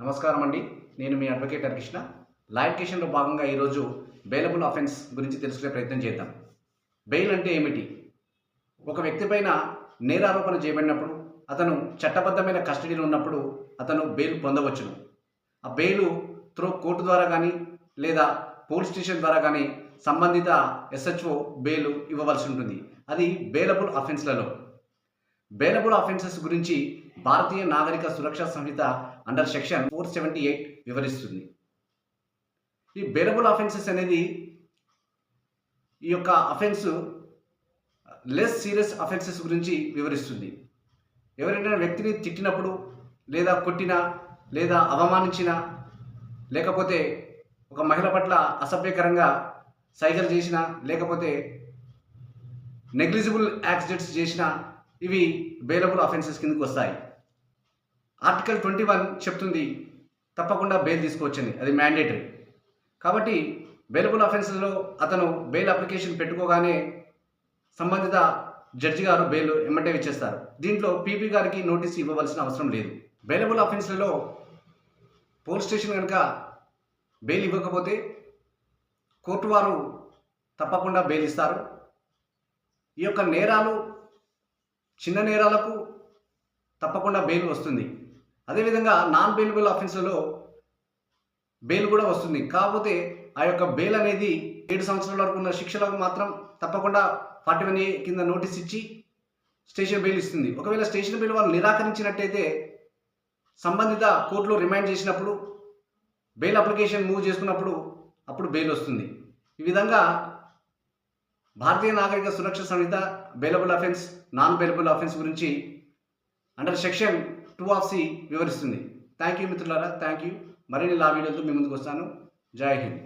నమస్కారం అండి. నేను మీ అడ్వకేట్ హరికృష్ణ. లైవ్ కేషన్లో భాగంగా ఈరోజు బెయిలబుల్ అఫెన్స్ గురించి తెలుసుకునే ప్రయత్నం చేద్దాం. బెయిల్ అంటే ఏమిటి? ఒక వ్యక్తి పైన నేరారోపణ చేయబడినప్పుడు అతను చట్టబద్ధమైన కస్టడీలో ఉన్నప్పుడు అతను బెయిల్ పొందవచ్చును. ఆ బెయిల్ త్రో కోర్టు ద్వారా కానీ లేదా పోలీస్ స్టేషన్ ద్వారా కానీ సంబంధిత ఎస్హెచ్ఓ బెయిల్ ఇవ్వవలసి ఉంటుంది. అది బెయిలబుల్ అఫెన్స్లలో బేనబుల్ అఫెన్సెస్ గురించి Bharatiya Nagarik Suraksha Sanhita under section four seventy eight వివరిస్తుంది. ఈ బేనబుల్ అఫెన్సెస్ అనేది ఈ యొక్క అఫెన్స్ లెస్ సీరియస్ అఫెన్సెస్ గురించి వివరిస్తుంది. ఎవరైనా వ్యక్తిని తిట్టినప్పుడు లేదా కొట్టినా లేదా అవమానించినా లేకపోతే ఒక మహిళ పట్ల అసభ్యకరంగా సైగలు చేసినా లేకపోతే నెగ్లిజిబుల్ యాక్సిడెంట్స్ చేసినా ఇవి బెయిలబుల్ అఫెన్సెస్ కిందకి వస్తాయి. ఆర్టికల్ ట్వంటీ వన్ చెప్తుంది తప్పకుండా బెయిల్ తీసుకోవచ్చని. అది మ్యాండేటరీ కాబట్టి బెయిలబుల్ అఫెన్స్లో అతను బెయిల్ అప్లికేషన్ పెట్టుకోగానే సంబంధిత జడ్జి గారు బెయిల్ ఎమ్మటే ఇచ్చేస్తారు దీంట్లో పీపీ గారికి నోటీస్ ఇవ్వవలసిన అవసరం లేదు. బెయిలబుల్ అఫెన్స్లలో పోలీస్ స్టేషన్ కనుక బెయిల్ ఇవ్వకపోతే కోర్టు వారు తప్పకుండా బెయిల్ ఇస్తారు. ఈ యొక్క నేరాలు చిన్న నేరాలకు తప్పకుండా బెయిల్ వస్తుంది. అదేవిధంగా నాన్ బెయిలబుల్ అఫెన్స్లలో బెయిల్ కూడా వస్తుంది. కాకపోతే ఆ యొక్క బెయిల్ అనేది ఏడు సంవత్సరాల వరకు ఉన్న శిక్షలకు మాత్రం తప్పకుండా ఫార్టీ వన్ ఏ కింద నోటీస్ ఇచ్చి స్టేషన్ బెయిల్ ఇస్తుంది. ఒకవేళ స్టేషన్ బెయిల్ వాళ్ళు నిరాకరించినట్టయితే సంబంధిత కోర్టులో రిమైండ్ చేసినప్పుడు బెయిల్ అప్లికేషన్ మూవ్ చేసుకున్నప్పుడు అప్పుడు బెయిల్ వస్తుంది. ఈ విధంగా Bharatiya Nagarik Suraksha Sanhita bailable offence non bailable offence గురించి under section two of C వివరిస్తుంది. థ్యాంక్ యూ మిత్రులారా థ్యాంక్ యూ మరిన్ని లా వీడియోతో మీ ముందుకు వస్తాను. జై హింద్.